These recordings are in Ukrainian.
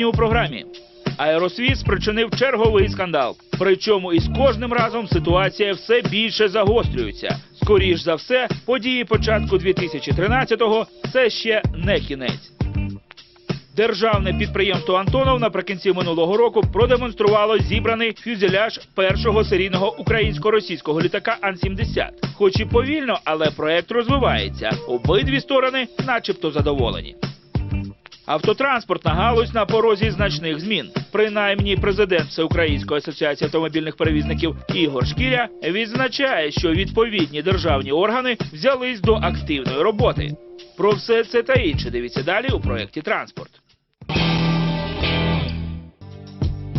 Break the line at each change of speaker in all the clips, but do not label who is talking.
Сьогодні у програмі Аеросвіт спричинив черговий скандал. Причому із кожним разом ситуація все більше загострюється. Скоріш за все, події початку 2013-го – це ще не кінець. Державне підприємство Антонов наприкінці минулого року продемонструвало зібраний фюзеляж першого серійного українсько-російського літака Ан-70. Хоч і повільно, але проект розвивається. Обидві сторони, начебто, задоволені. Автотранспортна галузь на порозі значних змін. Принаймні, президент Всеукраїнської асоціації автомобільних перевізників Ігор Шкіря відзначає, що відповідні державні органи взялись до активної роботи. Про все це та інше дивіться далі у проєкті Транспорт.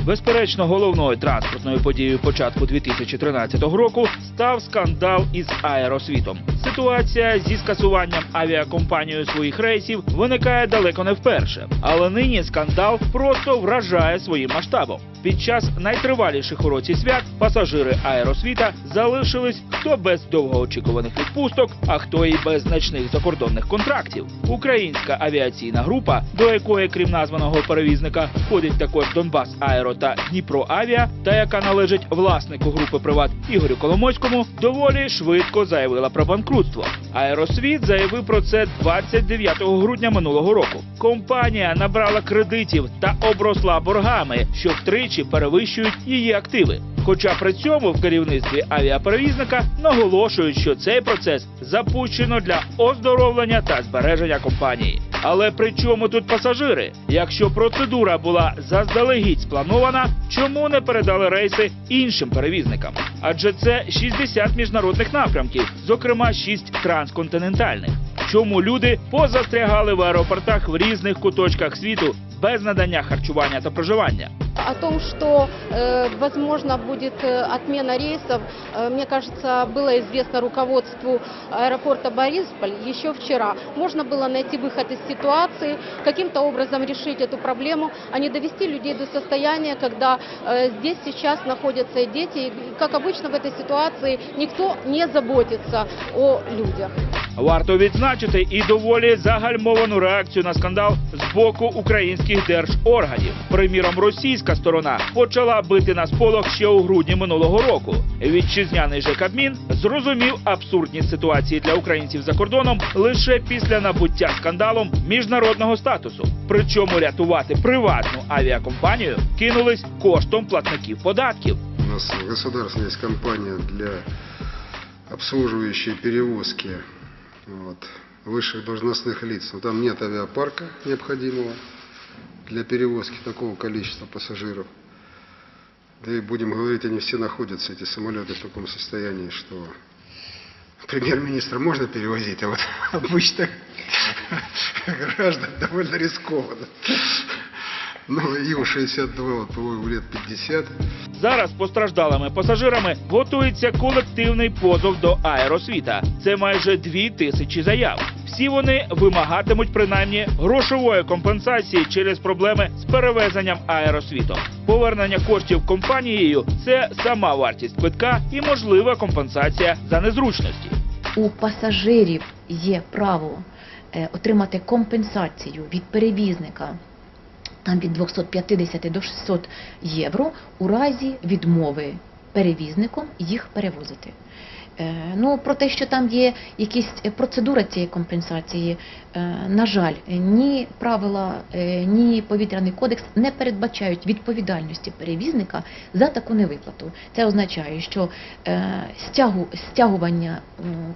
Безперечно, головною транспортною подією початку 2013 року став скандал із аеросвітом. Ситуація зі скасуванням авіакомпанією своїх рейсів виникає далеко не вперше. Але нині скандал просто вражає своїм масштабом. Під час найтриваліших у році свят пасажири аеросвіта залишились хто без довгоочікуваних відпусток, а хто і без значних закордонних контрактів. Українська авіаційна група, до якої, крім названого перевізника, входить також Донбас Аеро та Дніпро Авіа, та яка належить власнику групи Приват Ігорю Коломойському, доволі швидко заявила про банкрутство. Аеросвіт заявив про це 29 грудня минулого року. Компанія набрала кредитів та обросла боргами, що втричі перевищують її активи. Хоча при цьому в керівництві авіаперевізника наголошують, що цей процес запущено для оздоровлення та збереження компанії. Але при чому тут пасажири? Якщо процедура була заздалегідь спланована, чому не передали рейси іншим перевізникам? Адже це 60 міжнародних напрямків, зокрема 6 трансконтинентальних. Чому люди позастрягали в аеропортах в різних куточках світу без надання харчування та проживання?
О том, что э, возможно будет э, отмена рейсов, э, мне кажется, было известно руководству аэропорта Борисполь еще вчера. Можно было найти выход из ситуации, каким-то образом решить эту проблему, а не довести людей до состояния, когда э, здесь сейчас находятся и дети. И, как обычно в этой ситуации никто не заботится о людях.
Варто відзначити і доволі загальмовану реакцію на скандал з боку українських держорганів. Приміром, російська сторона почала бити на сполох ще у грудні минулого року. Вітчизняний же Кабмін зрозумів абсурдність ситуації для українців за кордоном лише після набуття скандалом міжнародного статусу. Причому рятувати приватну авіакомпанію кинулись коштом платників податків.
У нас государственная есть компания для обслуживающей перевозки вот, высших должностных лиц. Там нет авиапарка необходимого для перевозки такого количества пассажиров. Да и будем говорить, они все находятся, эти самолеты, в таком состоянии, что премьер-министра можно перевозить, а вот обычных граждан довольно рискованно. Ну, Ил-62, вот, по-моему, лет 50.
Зараз постраждалими пасажирами готується колективний позов до аеросвіта. Це майже дві тисячі заяв. Всі вони вимагатимуть принаймні грошової компенсації через проблеми з перевезенням аеросвітом. Повернення коштів компанією це сама вартість квитка і можлива компенсація за незручності.
у пасажирів є право е, отримати компенсацію від перевізника там від 250 до 600 євро у разі відмови перевізником їх перевозити. Е, Ну, про те, що там є якісь процедура цієї компенсації, е, на жаль, ні правила, е, ні повітряний кодекс не передбачають відповідальності перевізника за таку невиплату. Це означає, що е, стягу, стягування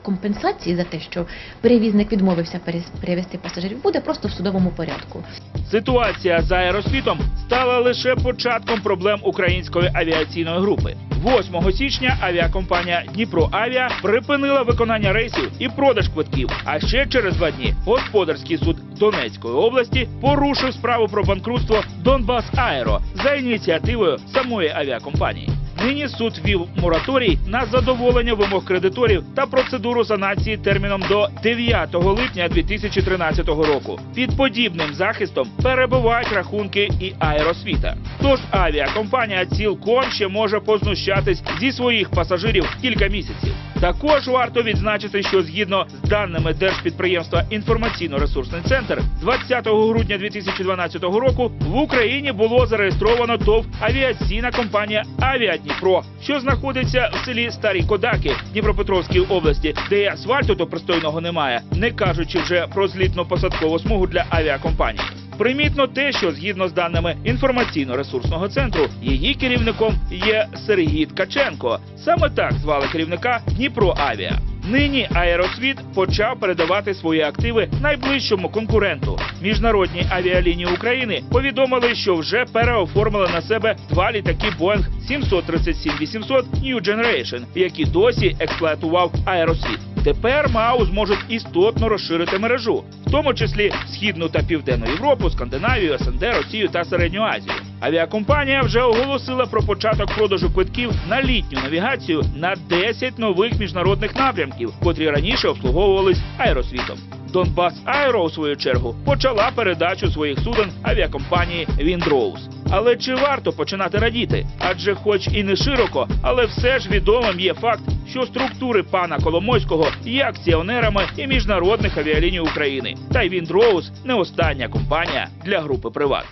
компенсації за те, що перевізник відмовився перевезти пасажирів, буде просто в судовому порядку.
Ситуація з аеросвітом стала лише початком проблем української авіаційної групи. 8 січня авіакомпанія Дніпро Авіа припинила виконання рейсів і продаж квитків. А ще через два дні господарський суд Донецької області порушив справу про банкрутство Донбас Аеро за ініціативою самої авіакомпанії. Нині суд вів мораторій на задоволення вимог кредиторів та процедуру санації терміном до 9 липня 2013 року. Під подібним захистом перебувають рахунки і аеросвіта. Тож авіакомпанія цілком ще може познущатись зі своїх пасажирів кілька місяців. Також варто відзначити, що згідно з даними держпідприємства інформаційно-ресурсний центр, 20 грудня 2012 року в Україні було зареєстровано ТОВ авіаційна компанія Авіадніпро, що знаходиться в селі Старі Кодаки Дніпропетровській області, де асфальту то пристойного немає, не кажучи вже про злітно-посадкову смугу для авіакомпанії. Примітно те, що згідно з даними інформаційно-ресурсного центру, її керівником є Сергій Ткаченко. Саме так звали керівника Дніпро Авіа. Нині аеросвіт почав передавати свої активи найближчому конкуренту. Міжнародні авіалінії України повідомили, що вже переоформили на себе два літаки Boeing 737-800 New Generation, які досі експлуатував аеросвіт. Тепер МАУ зможуть істотно розширити мережу, в тому числі східну та південну Європу, Скандинавію, СНД, Росію та Середню Азію. Авіакомпанія вже оголосила про початок продажу квитків на літню навігацію на 10 нових міжнародних напрямків, котрі раніше обслуговувались аеросвітом. Донбас Аеро, у свою чергу, почала передачу своїх суден авіакомпанії Віндроуз. Але чи варто починати радіти? Адже, хоч і не широко, але все ж відомим є факт, що структури пана Коломойського є акціонерами і міжнародних авіаліній України. Та й Віндроуз не остання компанія для групи Приват.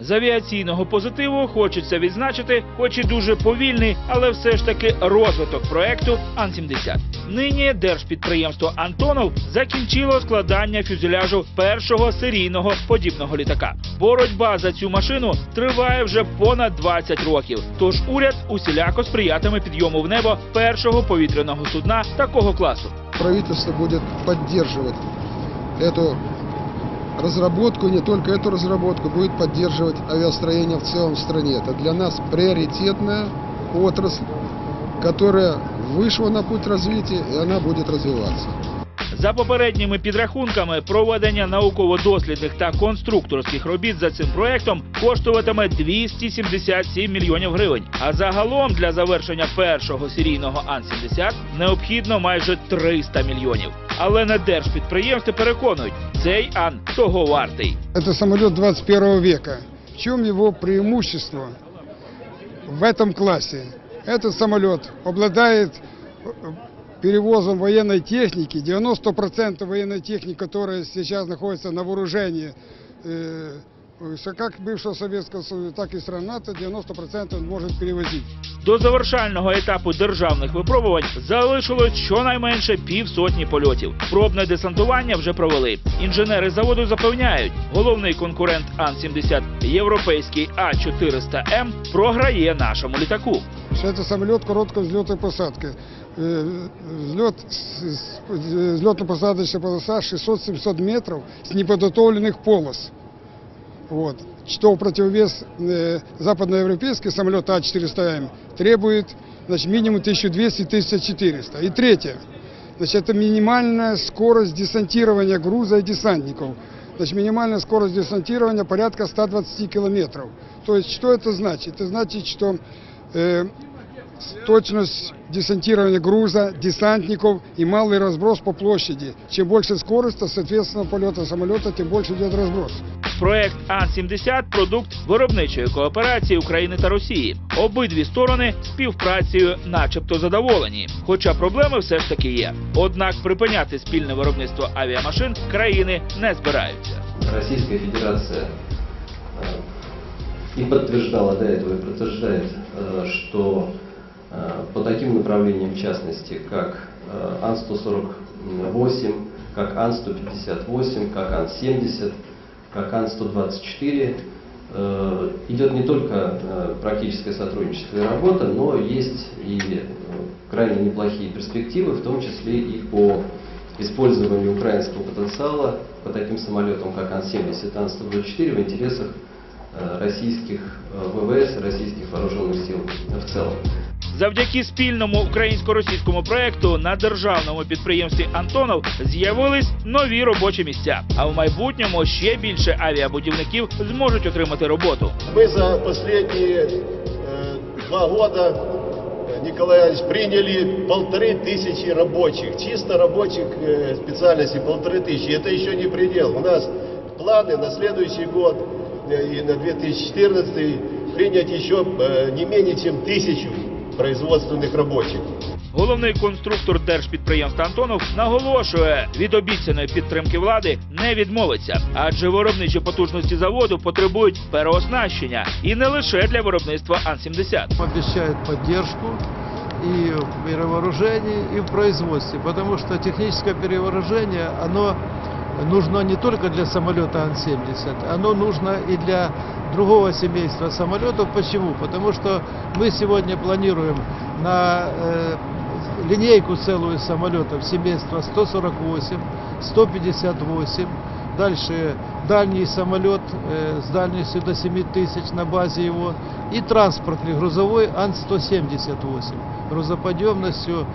З авіаційного позитиву хочеться відзначити, хоч і дуже повільний, але все ж таки розвиток проекту Ан-70. Нині держпідприємство Антонов закінчило складання фюзеляжу першого серійного подібного літака. Боротьба за цю машину триває вже понад 20 років. Тож уряд усіляко сприятиме підйому в небо першого повітряного судна такого класу.
Правительство будет поддерживать эту разработку, и не только эту разработку, будет поддерживать авиастроение в целом в стране. Это для нас приоритетная отрасль, которая вышла на путь развития, и она будет развиваться.
За попередніми підрахунками, проведення науково-дослідних та конструкторських робіт за цим проектом коштуватиме 277 мільйонів гривень. А загалом для завершення першого серійного Ан-70 необхідно майже 300 мільйонів. Але на держпідприємстві переконують, цей Ан того вартий.
Это самолет 21 века. В чем его преимущество в этом классе? Этот самолет обладает э, перевозом военной техники. 90% военной техники, которая сейчас находится на вооружении, э, э, как бывшего Советского Союза, так и стран НАТО, 90% он может перевозить.
До завершального етапу державних випробувань залишилось щонайменше півсотні польотів. Пробне десантування вже провели. Інженери заводу запевняють, головний конкурент Ан-70, європейський А400М, програє нашому літаку.
что это самолет короткой взлета и посадки. Э, Взлет, с- с- э, взлетно-посадочная полоса 600-700 метров с неподготовленных полос. Вот. Что в противовес э, западноевропейский самолет А400М требует значит, минимум 1200-1400. И третье. Значит, это минимальная скорость десантирования груза и десантников. Значит, минимальная скорость десантирования порядка 120 километров. То есть, что это значит? Это значит, что э, точность десантирования груза, десантников и малый разброс по площади. Чем больше скорость, то, соответственно, полета самолета, тем больше идет разброс.
Проект Ан-70 – продукт виробничої кооперації України та Росії. Обидві сторони співпрацею, начебто, задоволені. Хоча проблеми все ж таки є. Однак припиняти спільне виробництво авіамашин країни не збираються.
Российская Федерация э, и подтверждала до этого, и подтверждает, э, что э, по таким направлениям, в частности, как э, Ан-148, как Ан-158, как Ан-70, как Ан-124, э, идет не только э, практическое сотрудничество и работа, но есть и э, крайне неплохие перспективы, в том числе и по использованию украинского потенциала по таким самолетам, как Ан-70 и Ан-124 в интересах э, российских э, ВВС российских вооруженных сил в целом.
Завдяки спільному українсько-російському проекту на державному підприємстві Антонов з'явились нові робочі місця. А в майбутньому ще більше авіабудівників зможуть отримати роботу.
Мы за последние э, два года, э, Николай Иванович, приняли полторы тысячи рабочих, чисто рабочих э, специальностей полторы тысячи. Это еще не предел. У нас планы на следующий год э, и на 2014 принять еще э, не менее чем тысячу производственных рабочих.
Головний конструктор держпідприємства Антонов наголошує, від обіцяної підтримки влади не відмовиться, адже виробничі потужності заводу потребують переоснащення і не лише для виробництва Ан-70.
обещает поддержку и в перевооружении, и в производстве, потому что техническое перевооружение, оно нужно не только для самолета Ан-70, оно нужно и для другого семейства самолетов. Почему? Потому что мы сегодня планируем на э, линейку целую самолетов семейства 148, 158, Дальше дальний самолет э, с дальностью до 7 тысяч на базе его. И транспортный грузовой Ан-178 грузоподъемностью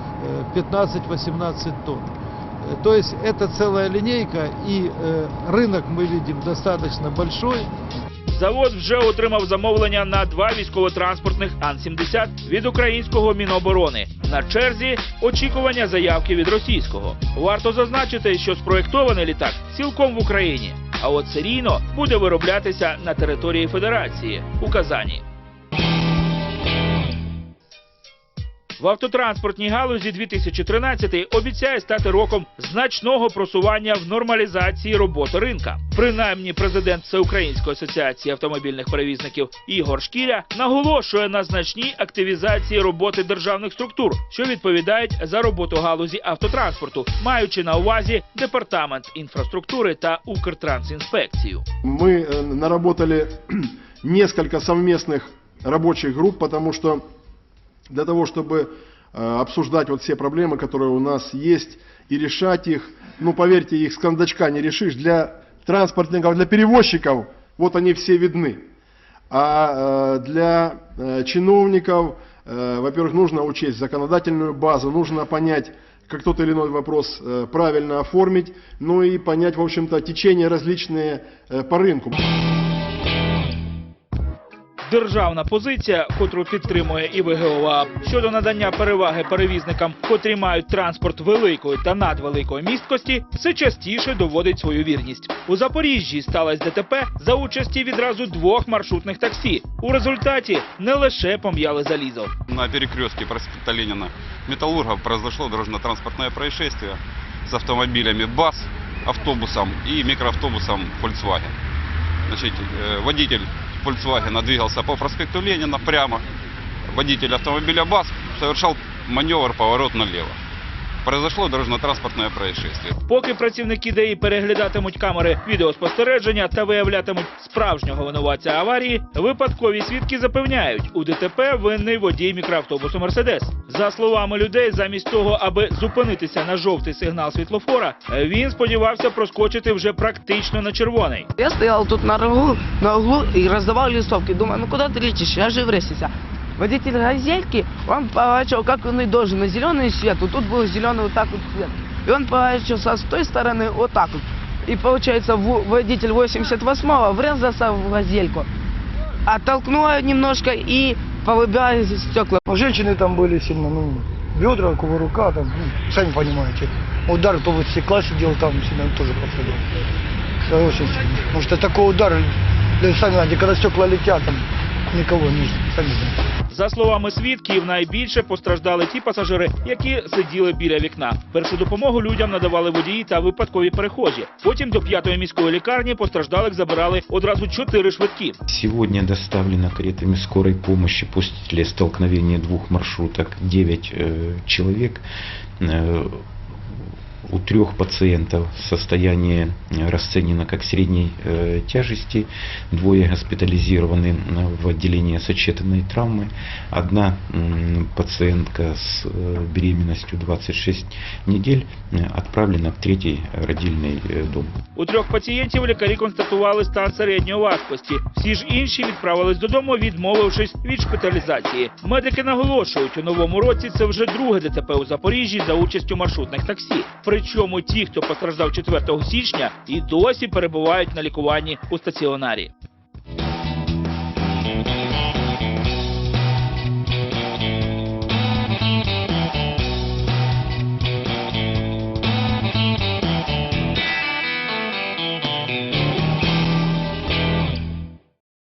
э, 15-18 тонн. Э, То есть это целая линейка и э, рынок мы видим достаточно большой.
Завод вже отримав замовлення на два військово-транспортних Ан-70 від українського Міноборони. На черзі очікування заявки від російського. Варто зазначити, що спроєктований літак цілком в Україні, а от серійно буде вироблятися на території Федерації у Казані. В автотранспортній галузі 2013 обіцяє стати роком значного просування в нормалізації роботи ринка. Принаймні, президент Всеукраїнської асоціації автомобільних перевізників Ігор Шкіря наголошує на значній активізації роботи державних структур, що відповідають за роботу галузі автотранспорту, маючи на увазі департамент інфраструктури та Укртрансінспекцію.
Мы э, наработали несколько совместных рабочих групп, потому что для того, чтобы э, обсуждать вот все проблемы, которые у нас есть, и решать их, ну, поверьте, их с кондачка не решишь, для транспортников, для перевозчиков, вот они все видны. А э, для э, чиновников, во-первых, нужно учесть законодательную базу, нужно понять, как тот или иной вопрос правильно оформить, ну и понять, в общем-то, течения различные по рынку.
Державна позиція, котру підтримує і ВГОА, щодо надання переваги перевізникам, котрі мають транспорт великої та надвеликої місткості, все частіше доводить свою вірність. У Запоріжжі сталося ДТП за участі відразу двох маршрутних таксі. У результаті не лише пом'яли залізо.
На перекрестке проспекта Ленина Металлургов произошло дорожно-транспортное происшествие с автомобилями БАС, автобусом и микроавтобусом Volkswagen. Значит, э, водитель Volkswagen двигался по проспекту Ленина прямо. Водитель автомобиля БАС совершал маневр поворот налево. Произошло дорожно-транспортное происшествие.
Поки працівники ДАІ переглядатимуть камери відеоспостереження та виявлятимуть справжнього винуватця аварії, випадкові свідки запевняють, у ДТП винний водій мікроавтобусу Мерседес. За словами людей, замість того, аби зупинитися на жовтий сигнал світлофора, він сподівався проскочити вже практично на червоний.
Я стоял тут на углу, на углу и раздавал листовки. Думаю, ну куда ты летишь? Я же в рейсе. Водитель газельки, он поворачивал, как он и должен, на зеленый свет. Вот тут был зеленый вот так вот свет. И он поворачивался с той стороны вот так вот. И получается, водитель 88-го врезался в газельку. Оттолкнула немножко и повыбивая стекла.
У женщины там были сильно, ну, бедра, рука, там, ну, сами понимаете. Удар, кто вот стекла сидел там, сильно тоже пострадал. Это очень сильно. Потому что такой удар, да, сами знаете, когда стекла летят, там, никого не сами знаете.
За словами свідків, найбільше постраждали ті пасажири, які сиділи біля вікна. Першу допомогу людям надавали водії та випадкові перехожі. Потім до п'ятої міської лікарні постраждалих забирали одразу чотири швидкі.
Сьогодні доставлено каретами скорої допомоги після столкновення двох маршруток 9 чоловік. человек. Э, у трех пациентов состояние э, расценено как средней э, тяжести, двое госпитализированы э, в отделение сочетанной травмы, одна м, пациентка с э, беременностью 26 недель э, отправлена в третий родильный э, дом.
У трьох пацієнтів лікарі констатували стан середньої важкості. Всі ж інші відправились додому, відмовившись від шпиталізації. Медики наголошують, у новому році це вже друге ДТП у Запоріжжі за участю маршрутних таксі. Причому ті, хто постраждав 4 січня, і досі перебувають на лікуванні у стаціонарі.